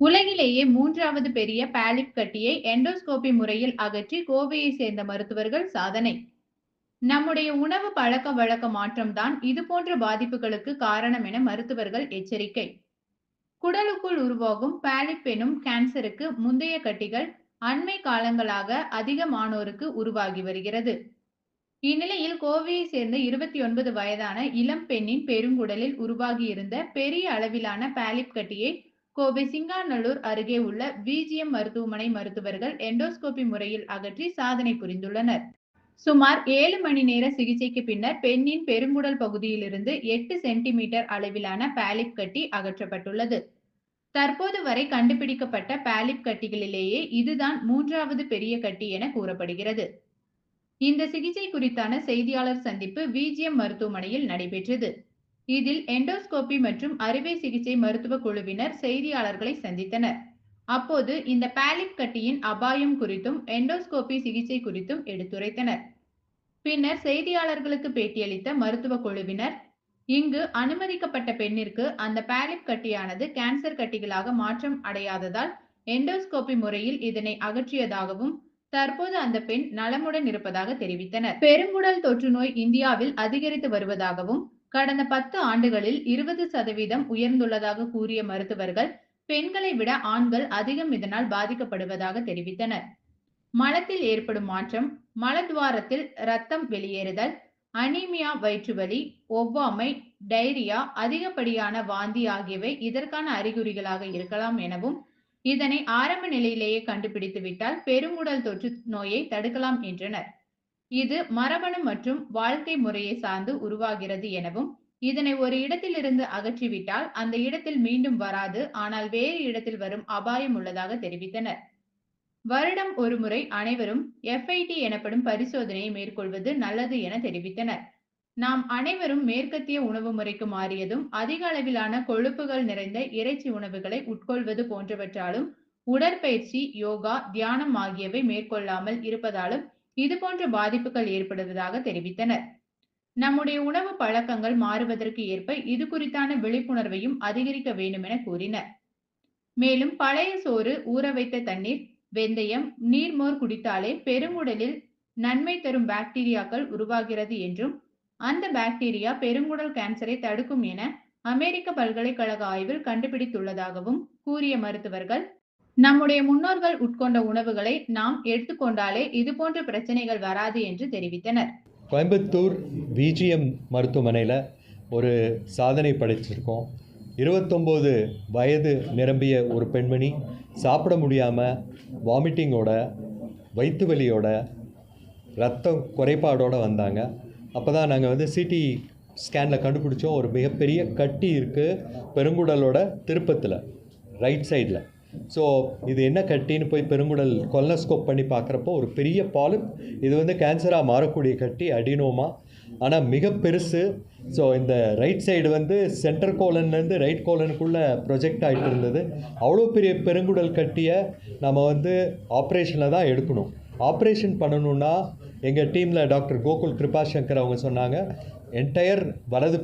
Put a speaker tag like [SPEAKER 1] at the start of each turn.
[SPEAKER 1] உலகிலேயே மூன்றாவது பெரிய பாலிப் கட்டியை எண்டோஸ்கோபி முறையில் அகற்றி கோவையை சேர்ந்த மருத்துவர்கள் சாதனை. நம்முடைய உணவு பழக்க வழக்க மாற்றம்தான் இது போன்ற பாதிப்புகளுக்கு காரணம் என மருத்துவர்கள் எச்சரிக்கை. குடலுக்குள் உருவாகும் பாலிப் எனும் கேன்சருக்கு முந்தைய கட்டிகள் அண்மை காலங்களாக அதிகமானோருக்கு உருவாகி வருகிறது. இந்நிலையில் கோவையை சேர்ந்த இருபத்தி ஒன்பது வயதான இளம் பெண்ணின் பெருங்குடலில் உருவாகியிருந்த பெரிய அளவிலான பாலிப் கட்டியை கோவை சிங்காநல்லூர் அருகே உள்ள விஜிஎம் மருத்துவமனை மருத்துவர்கள் எண்டோஸ்கோபி முறையில் அகற்றி சாதனை புரிந்துள்ளனர். சுமார் ஏழு மணி நேர சிகிச்சைக்கு பின்னர் பெண்ணின் பெருங்குடல் பகுதியிலிருந்து எட்டு சென்டிமீட்டர் அளவிலான பாலிப் கட்டி அகற்றப்பட்டுள்ளது. தற்போது வரை கண்டுபிடிக்கப்பட்ட பாலிப் கட்டிகளிலேயே இதுதான் மூன்றாவது பெரிய கட்டி என கூறப்படுகிறது. இந்த சிகிச்சை குறித்தான செய்தியாளர் சந்திப்பு விஜிஎம் மருத்துவமனையில் நடைபெற்றது. இதில் எண்டோஸ்கோபி மற்றும் அறுவை சிகிச்சை மருத்துவ குழுவினர் செய்தியாளர்களை சந்தித்தனர். அப்போது இந்த பேலிப் கட்டியின் அபாயம் குறித்தும் எண்டோஸ்கோபி சிகிச்சை குறித்தும் எடுத்துரைத்தனர். பின்னர் செய்தியாளர்களுக்கு பேட்டியளித்த மருத்துவ குழுவினர் இங்கு அனுமதிக்கப்பட்ட பெண்ணிற்கு அந்த பாலிப் கட்டியானது கேன்சர் கட்டிகளாக மாற்றம் அடையாததால் எண்டோஸ்கோபி முறையில் இதனை அகற்றியதாகவும் தற்போது அந்த பெண் நலமுடன் இருப்பதாக தெரிவித்தனர். பெருங்குடல் தொற்று நோய் இந்தியாவில் அதிகரித்து வருவதாகவும் கடந்த பத்து ஆண்டுகளில் இருபது சதவீதம் உயர்ந்துள்ளதாக கூறிய மருத்துவர்கள் பெண்களை விட ஆண்கள் அதிகம் இதனால் பாதிக்கப்படுவதாக தெரிவித்தனர். மலத்தில் ஏற்படும் மாற்றம் மலத்வாரத்தில் ரத்தம் வெளியேறுதல் அனீமியா வயிற்றுவலி ஒவ்வாமை டைரியா அதிகப்படியான வாந்தி ஆகியவை இதற்கான அறிகுறிகளாக இருக்கலாம் எனவும் இதனை ஆரம்ப நிலையிலேயே கண்டுபிடித்து விட்டால் பெருங்குடல் தொற்று நோயை தடுக்கலாம் என்றனர். இது மரபணு மற்றும் வாழ்க்கை முறையை சார்ந்து உருவாகிறது எனவும் இதனை ஒரு இடத்திலிருந்து அகற்றிவிட்டால் அந்த இடத்தில் மீண்டும் வராது ஆனால் வேறு இடத்தில் வரும் அபாயம் உள்ளதாக தெரிவித்தனர். வருடம் ஒருமுறை அனைவரும் எஃப்ஐடி எனப்படும் பரிசோதனையை மேற்கொள்வது நல்லது என தெரிவித்தனர். நாம் அனைவரும் மேற்கத்திய உணவு முறைக்கு மாறியதும் அதிக அளவிலான கொழுப்புகள் நிறைந்த இறைச்சி உணவுகளை உட்கொள்வது போன்றவற்றாலும் உடற்பயிற்சி யோகா தியானம் ஆகியவை மேற்கொள்ளாமல் இருப்பதாலும் இது போன்ற பாதிப்புகள் ஏற்படுவதாக தெரிவித்தனர். நம்முடைய உணவு பழக்கங்கள் மாறுவதற்கு ஏற்ப இது குறித்தான விழிப்புணர்வையும் அதிகரிக்க வேண்டும் என கூறினர். மேலும் பழைய சோறு ஊற வைத்த தண்ணீர் வெந்தயம் நீர்மோர் குடித்தாலே பெருங்குடலில் நன்மை தரும் பாக்டீரியாக்கள் உருவாகிறது என்றும் அந்த பாக்டீரியா பெருங்குடல் கேன்சரை தடுக்கும் என அமெரிக்க பல்கலைக்கழக ஆய்வில் கண்டுபிடித்துள்ளதாகவும் கூறிய மருத்துவர்கள் நம்முடைய முன்னோர்கள் உட்கொண்ட உணவுகளை நாம் எடுத்துக்கொண்டாலே இது போன்ற பிரச்சனைகள் வராது என்று தெரிவித்தனர்.
[SPEAKER 2] கோயம்புத்தூர் விஜிஎம் மருத்துவமனையில் ஒரு சாதனை படைச்சிருக்கோம். இருபத்தொம்போது வயது நிரம்பிய ஒரு பெண்மணி சாப்பிட முடியாமல் வாமிட்டிங்கோட வயிற்று வலியோட ரத்தம் குறைபாடோடு வந்தாங்க. அப்போ தான் நாங்கள் வந்து சிடி ஸ்கேனில் கண்டுபிடிச்சோம். ஒரு மிகப்பெரிய கட்டி இருக்குது பெருங்குடலோட திருப்பத்தில் ரைட் சைடில் ஸோ இது என்ன கட்டின்னு போய் பெருங்குடல் கொலனஸ்கோப் பண்ணி பார்க்குறப்போ ஒரு பெரிய பாலிப் இது வந்து கேன்சராக மாறக்கூடிய கட்டி அடினோமா. ஆனால் மிக பெருசு. ஸோ இந்த ரைட் சைடு வந்து சென்டர் கோலன்லேருந்து ரைட் கோலனுக்குள்ளே ப்ரொஜெக்ட் ஆகிட்டு இருந்தது. அவ்வளோ பெரிய பெருங்குடல் கட்டியை நம்ம வந்து ஆப்ரேஷனில் தான் எடுக்கணும். ஆப்ரேஷன் பண்ணணுன்னா எங்கள் டீமில் டாக்டர் கோகுல் கிருபாசங்கர் அவங்க சொன்னாங்க என்டையர் வலது